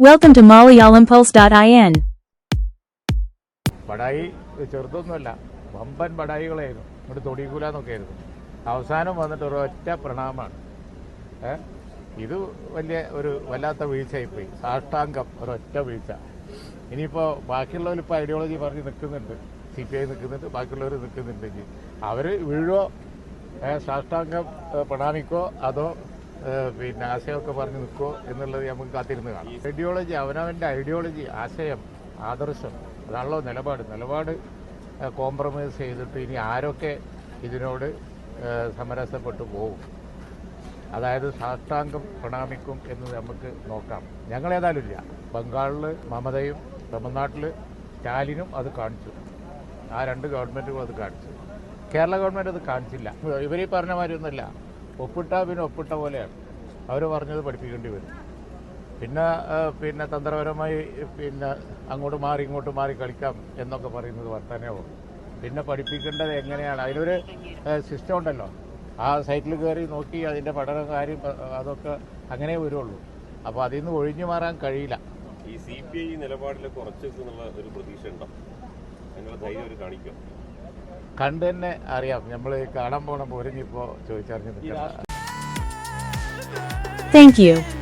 Welcome to MalayalamPulse.in. ബടായി ചെറുതൊന്നുമല്ല വമ്പൻ ബടായികളായിരുന്നു ഇങ്ങോട്ട് തൊടികൂലെന്നൊക്കെ ആയിരുന്നു അവസാനം വന്നിട്ട് ഒരൊറ്റ പ്രണാമമാണ്. ഇത് വലിയ ഒരു വല്ലാത്ത വീഴ്ചയായിപ്പോയി. സാഷ്ടാംഗം ഒരൊറ്റ വീഴ്ച. ഇനിയിപ്പോൾ ബാക്കിയുള്ളവർ ഇപ്പോൾ ഐഡിയോളജി പറഞ്ഞ് നിൽക്കുന്നുണ്ട്. സി പി ഐ നിൽക്കുന്നുണ്ട് ബാക്കിയുള്ളവർ നിൽക്കുന്നുണ്ടെങ്കിൽ അവർ വീഴോ? സാഷ്ടാംഗം പ്രണാമിക്കോ അതോ പിന്നെ ആശയമൊക്കെ പറഞ്ഞ് നിൽക്കുമോ എന്നുള്ളത് നമുക്ക് കാത്തിരുന്ന് കാണാം. ഐഡിയോളജി അവനവന്റെ ഐഡിയോളജി ആശയം ആദർശം അതാണല്ലോ നിലപാട്. നിലപാട് കോംപ്രമൈസ് ചെയ്തിട്ട് ഇനി ആരൊക്കെ ഇതിനോട് സമരസപ്പെട്ടു പോകും അതായത് സാഷ്ടാംഗം പ്രണാമിക്കും എന്ന് നമുക്ക് നോക്കാം. ഞങ്ങളേതായാലും ഇല്ല. ബംഗാളിൽ മമതയും തമിഴ്നാട്ടിൽ സ്റ്റാലിനും അത് കാണിച്ചു. ആ രണ്ട് ഗവൺമെന്റുകളും അത് കാണിച്ചു. കേരള ഗവൺമെന്റ് അത് കാണിച്ചില്ല. ഇവരീ പറഞ്ഞ മാതിരി ഒന്നുമില്ല. ഒപ്പിട്ട പിന്നെ ഒപ്പിട്ട പോലെയാണ്. അവർ പറഞ്ഞത് പഠിപ്പിക്കേണ്ടി വരും. പിന്നെ പിന്നെ തന്ത്രപരമായി പിന്നെ അങ്ങോട്ട് മാറി ഇങ്ങോട്ട് മാറി കളിക്കാം എന്നൊക്കെ പറയുന്നത് വർത്തമാനമാവും പിന്നെ പഠിപ്പിക്കേണ്ടത് എങ്ങനെയാണ്? അതിനൊരു സിസ്റ്റം ഉണ്ടല്ലോ. ആ സൈക്കിൾ കയറി നോക്കി അതിന്റെ പഠന കാര്യം അതൊക്കെ അങ്ങനെ വരുള്ളൂ. അപ്പോൾ അതിൽ നിന്ന് ഒഴിഞ്ഞു മാറാൻ കഴിയില്ല. ഈ സി പി ഐ നിലപാടിൽ ഉറച്ചു ഒരു പ്രതീക്ഷ ഉണ്ടോ? അതിനുള്ള ധൈര്യം അവർ കാണിക്കും കണ്ട് തന്നെ അറിയാം നമ്മൾ കാണാൻ പോണ പോരിഞ്ഞിപ്പോൾ ചോദിച്ചറിഞ്ഞ് താങ്ക് യു you.